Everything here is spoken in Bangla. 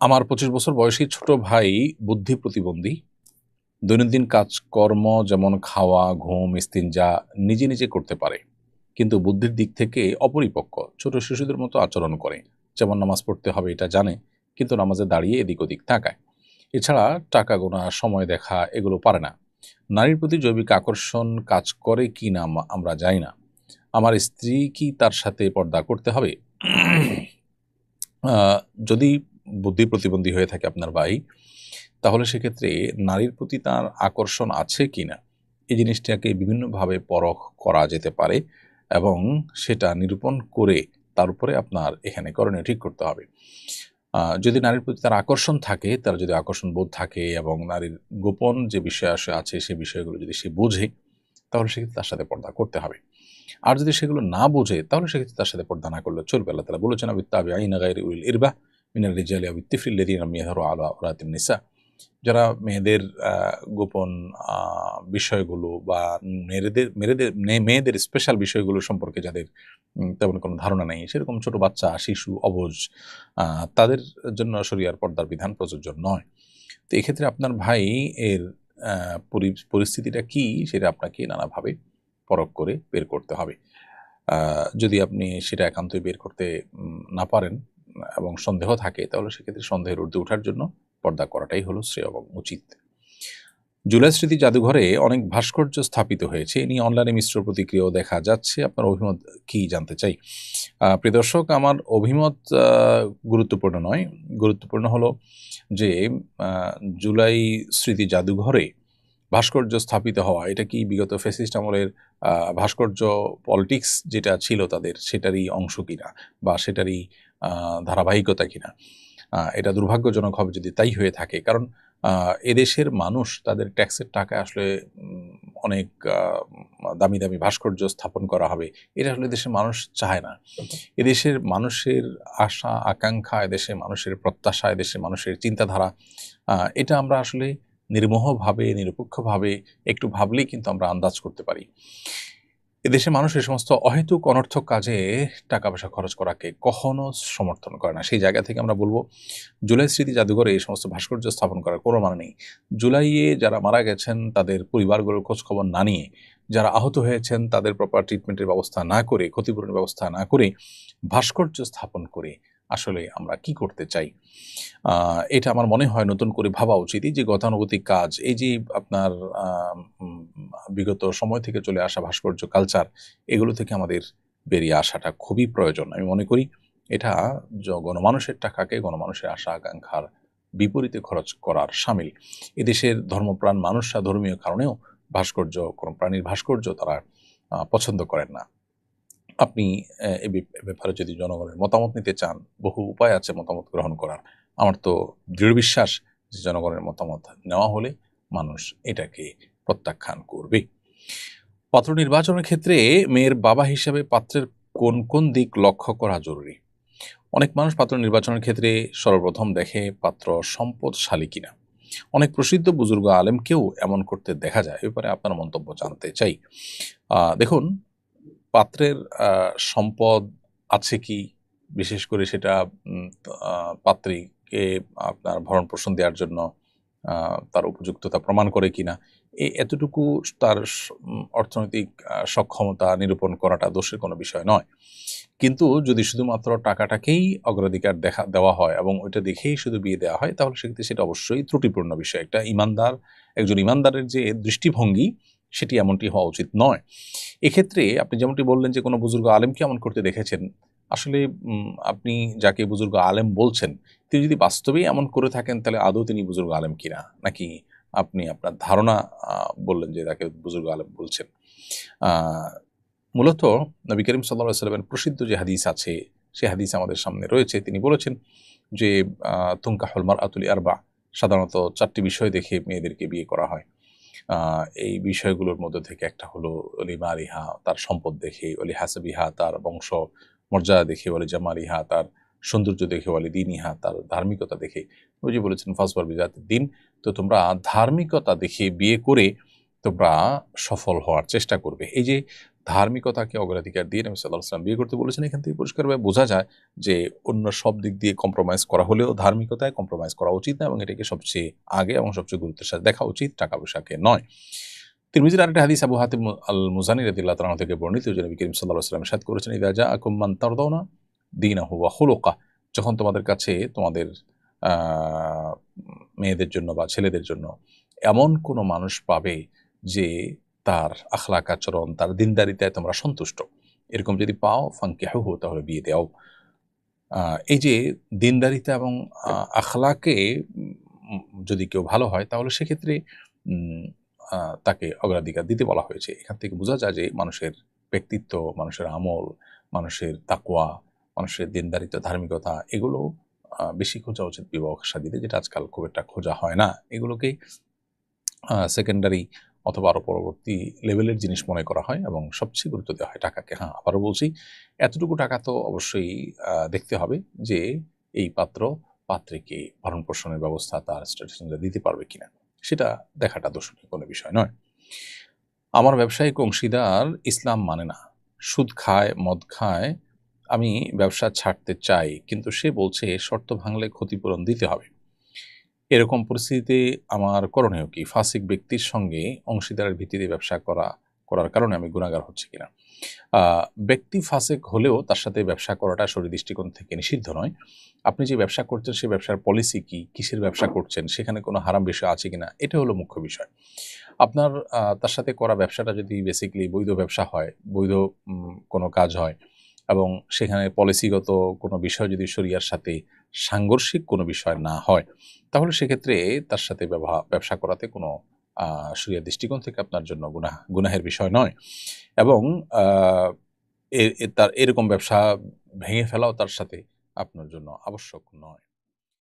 আমার পঁচিশ বছর বয়সী ছোট ভাই বুদ্ধি প্রতিবন্ধী। দৈনন্দিন কাজকর্ম যেমন খাওয়া, ঘুম, ইস্তিনজা নিজে নিজে করতে পারে। কিন্তু বুদ্ধির দিক থেকে অপরিপক্ক। ছোট শিশুদের মতো আচরণ করে। যেমন নামাজ পড়তে হবে এটা জানে, কিন্তু নামাজে দাঁড়িয়ে এদিক ওদিক তাকায়। এছাড়া টাকা গোনা, সময় দেখা এগুলো পারে না। নারীর প্রতি জৈবিক আকর্ষণ কাজ করে কি না আমরা জানি না। আমার স্ত্রী কি তার সাথে পর্দা করতে হবে? যদি বুদ্ধি প্রতিবন্ধী হয়ে থাকে আপনার ভাই, তাহলে সেক্ষেত্রে নারীর প্রতি তার আকর্ষণ আছে কিনা? এই জিনিসটাকে বিভিন্নভাবে পরখ করা যেতে পারে এবং সেটা নিরূপণ করে তার উপরে আপনার এখানে করণীয় ঠিক করতে হবে। যদি নারীর প্রতি তার আকর্ষণ থাকে, তার যদি আকর্ষণ বোধ থাকে এবং নারীর গোপন যে বিষয় আসে, আছে সেই বিষয়গুলো যদি সে বোঝে, তাহলে সেক্ষেত্রে তার সাথে পর্দা করতে হবে। আর যদি সেগুলো না বোঝে, তাহলে সেক্ষেত্রে তার সাথে পর্দা না করলে চলবে। আল্লাহ তালা বলেছেন আবিত্তাবি আইনা গাইরি উল ইরবা মিনাল রিজালি আবিত্তিফিল্লাদিন মিয়াহরু আলা ওরাতিন নিসা যারা মেয়েদের গোপন বিষয়গুলো বা মেয়েদের মেয়েদের মেয়ে- মেয়েদের স্পেশাল বিষয়গুলো সম্পর্কে যাদের তেমন কোনো ধারণা নেই, সেরকম ছোট বাচ্চা, শিশু, অবুজ তাদের জন্য শরিয়ার পর্দার বিধান প্রযোজ্য নয়। তো এক্ষেত্রে আপনার ভাই এর পরি- পরিস্থিতিটা কি সেটা আপনাকে নানাভাবে পরখ করে বের করতে হবে। যদি আপনি সেটা একান্তই বের করতে না পারেন এবং সন্দেহ থাকে তাহলে সেক্ষেত্রে সন্দেহের ঊর্ধ্বে ওঠার জন্য পর্দা করাটাই হলো শ্রেয় এবং উচিত। জুলাই স্মৃতি জাদুঘরে অনেক ভাস্কর্য স্থাপিত হয়েছে। এ নিয়ে অনলাইনে মিশ্র প্রতিক্রিয়াও দেখা যাচ্ছে। আপনার অভিমত কি জানতে চাই? আহ, প্রিয় দর্শক আমার অভিমত গুরুত্বপূর্ণ নয়। গুরুত্বপূর্ণ হলো যে জুলাই স্মৃতি জাদুঘরে ভাস্কর্য স্থাপিত হওয়া এটা কি বিগত ফেসিস্ট আমলের ভাস্কর্য পলিটিক্স যেটা ছিল তাদের সেটারই অংশ কিনা? বা সেটারই ধারাবাহিকতা কিনা। এটা দুর্ভাগ্যজনক হবে যদি তাই হয়ে থাকে। কারণ এদেশের মানুষ তাদের ট্যাক্সের টাকা আসলে অনেক দামি দামি ভাস্কর্য স্থাপন করা হবে। এটা আসলে দেশের মানুষ চায় না। এদেশের মানুষের আশা, আকাঙ্ক্ষা, এদেশের মানুষের প্রত্যাশা, এদেশের মানুষের চিন্তাধারা এটা আমরা আসলে নির্মোহভাবে, নিরপেক্ষভাবে একটু ভাবলেই কিন্তু আমরা আন্দাজ করতে পারি। এদেশে মানুষ এই সমস্ত অহেতুক, অনর্থক কাজে টাকা পয়সা খরচ করাকে কখনো সমর্থন করে না। সেই জায়গা থেকে আমরা বলব, জুলাই স্মৃতি জাদুঘরে এই সমস্ত ভাস্কর্য স্থাপন করার কোনো মানে নেই। জুলাইয়ে যারা মারা গেছেন, তাদের পরিবারগুলোর খোঁজখবর না নিয়ে, যারা আহত হয়েছেন, তাদের প্রপার ট্রিটমেন্টের ব্যবস্থা না করে, ক্ষতিপূরণের ব্যবস্থা না করে, ভাস্কর্য স্থাপন করে আসলে আমরা কি করতে চাই? এটা আমার মনে হয় নতুন করে ভাবা উচিত। এই যে গতানুগতিক কাজ, এই যে আপনার বিগত সময় থেকে চলে আসা ভাস্কর্য কালচার এগুলো থেকে আমাদের বেরিয়ে আসাটা খুবই প্রয়োজন। আমি মনে করি এটা গণমানুষের টাকাকে গণমানুষের আশা, আকাঙ্ক্ষার বিপরীতে খরচ করার সামিল। এদেশের ধর্মপ্রাণ মানুষরা ধর্মীয় কারণেও ভাস্কর্য কোনো প্রাণীর ভাস্কর্য তারা পছন্দ করেন না। আপনি এ ব্যাপারে যদি জনগণের মতামত নিতে চান, বহু উপায় আছে মতামত গ্রহণ করার। আমার তো দৃঢ় বিশ্বাস যে জনগণের মতামত নেওয়া হলে মানুষ এটাকে প্রত্যাখ্যান করবে। পাত্র নির্বাচনের ক্ষেত্রে মেয়ের বাবা হিসেবে পাত্রের কোন কোন দিক লক্ষ্য করা জরুরি? অনেক মানুষ পাত্র নির্বাচনের ক্ষেত্রে সর্বপ্রথম দেখে পাত্র সম্পদশালী কিনা। অনেক প্রসিদ্ধ বুজুর্গ আলেমকেও এমন করতে দেখা যায়। এ ব্যাপারে আপনার মন্তব্য জানতে চাই। দেখুন, পাত্রের সম্পদ আছে কি? বিশেষ করে সেটা পাত্রীকে আপনার ভরণ পোষণ দেওয়ার জন্য তার উপযুক্ততা প্রমাণ করে কিনা? এই এতটুকু তার অর্থনৈতিক সক্ষমতা নিরূপণ করাটা দোষের কোনো বিষয় নয়। কিন্তু যদি শুধুমাত্র টাকাটাকেই অগ্রাধিকার দেখা, দেওয়া হয় এবং ওইটা দেখেই শুধু বিয়ে দেওয়া হয়, তাহলে সেক্ষেত্রে সেটা অবশ্যই ত্রুটিপূর্ণ বিষয়। একটা ইমানদার, একজন ইমানদারের যে দৃষ্টিভঙ্গি, সেটি এমনটি হওয়া উচিত নয়। এক্ষেত্রে আপনি যেমনটি বললেন যে কোনো বুজুর্গ আলেমকে এমন করতে দেখেছেন, আসলে আপনি যাকে বুজুর্গ আলেম বলছেন, তিনি যদি বাস্তবেই এমন করে থাকেন, তাহলে আদৌ তিনি বুজুর্গ আলেম কিনা? নাকি আপনি আপনার ধারণা বললেন যে তাকে বুজুর্গ আলম বলছেন। মূলত নবী করিম সাল্লাহ সাল্লামের প্রসিদ্ধ যে হাদিস আছে, সে হাদিস আমাদের সামনে রয়েছে। তিনি বলেছেন যে তুঙ্কা হলমার আতুলি আরবা সাধারণত চারটি বিষয় দেখে মেয়েদেরকে বিয়ে করা হয়। এই বিষয়গুলোর মধ্যে থেকে একটা হলো অলি মারিহা তার সম্পদ দেখে, অলি হাসাবিহা, তার বংশ মর্যাদা দেখে, অলি জামারিহা তার সৌন্দর্য দেখে বলে, দিন ইহা তার ধার্মিকতা দেখে। ওই যে বলেছেন ফাসবার বিজাতের দিন। তো তোমরা ধার্মিকতা দেখে বিয়ে করে তোমরা সফল হওয়ার চেষ্টা করবে। এই যে ধার্মিকতাকে অগ্রাধিকার দিয়ে নবী সাল্লাহ সাল্লাম বিয়ে করতে বলেছেন, এখান থেকে পরিষ্কারভাবে বোঝা যায় যে অন্য সব দিক দিয়ে কম্প্রোমাইজ করা হলেও ধার্মিকতায় কম্প্রোমাইজ করা উচিত না এবং এটাকে সবচেয়ে আগে এবং সবচেয়ে গুরুত্বের সাথে দেখা উচিত টাকা পয়সাকে নয়। তিরমিজির আরেকটা হাদিস আবু হাতিম আল মুজানি রদিল্লাহ তালাহ থেকে বর্ণিত, যে নবী করিম সাল্লাহ সাল্লাম সাদ করেছেন, ইদা যা আকুম্মান তারদাউনা দিন হুয়া হুলোকা যখন তোমাদের কাছে তোমাদের মেয়েদের জন্য বা ছেলেদের জন্য এমন কোনো মানুষ পাবে যে তার আখলাক আচরণ, তার দিনদারিতায় তোমরা সন্তুষ্ট। এরকম যদি পাও ফাঙ্কে হু তাহলে বিয়ে দেও। এই যে দিনদারিতা এবং আখলাকে যদি কেউ ভালো হয়, তাহলে সেক্ষেত্রে তাকে অগ্রাধিকার দিতে বলা হয়েছে। এখান থেকে বোঝা যায় যে মানুষের ব্যক্তিত্ব, মানুষের আমল, মানুষের তাকোয়া মানুষের দিনদারিতা ধার্মিকতা এগুলো বেশি খোঁজা উচিত বিবাহ সাদিতে যেটা আজকাল খুব একটা খোঁজা হয় না। এগুলোকেই সেকেন্ডারি অথবা আরও পরবর্তী লেভেলের জিনিস মনে করা হয় এবং সবচেয়ে গুরুত্ব দেওয়া হয় টাকাকে। হ্যাঁ আবারও বলছি, এতটুকু টাকা তো অবশ্যই দেখতে হবে যে এই পাত্র পাত্রীকে ভরণ পোষণের ব্যবস্থা তার স্ট্যাটাস দিতে পারবে কিনা। সেটা দেখাটা দোষণীয় কোনো বিষয় নয়। আমার ব্যবসায়িক অংশীদার ইসলাম মানে না। সুদ খায়, মদ খায় আমি ব্যবসা ছাড়তে চাই, কিন্তু সে বলছে শর্ত ভাঙলে ক্ষতিপূরণ দিতে হবে। এরকম পরিস্থিতিতে আমার করণীয় কি? ফাসিক ব্যক্তির সঙ্গে অংশীদারের ভিত্তিতে ব্যবসা করা, করার কারণে আমি গুণাগার হচ্ছে কিনা? ব্যক্তি ফাসেক হলেও তার সাথে ব্যবসা করাটা শরীর দৃষ্টিকোণ থেকে নিষিদ্ধ নয়। আপনি যে ব্যবসা করছেন সেই ব্যবসার পলিসি কি? কিসের ব্যবসা করছেন? সেখানে কোনো হারাম বিষয় আছে কিনা? এটা হলো মুখ্য বিষয়। আপনার তার সাথে করা ব্যবসাটা যদি বেসিক্যালি বৈধ ব্যবসা হয়, বৈধ কোনো কাজ হয় এবং সেখানে পলিসিগত কোনো বিষয় যদি শরিয়ার সাথে সাংঘর্ষিক কোনো বিষয় না হয়, তাহলে সেক্ষেত্রে তার সাথে ব্যবসা করাতে কোনো শরিয়ার দৃষ্টিকোণ থেকে আপনার জন্য গুনাহ, গুনাহের বিষয় নয়। এবং তার এরকম ব্যবসা ভেঙে ফেলাও তার সাথে আপনার জন্য আবশ্যক নয়।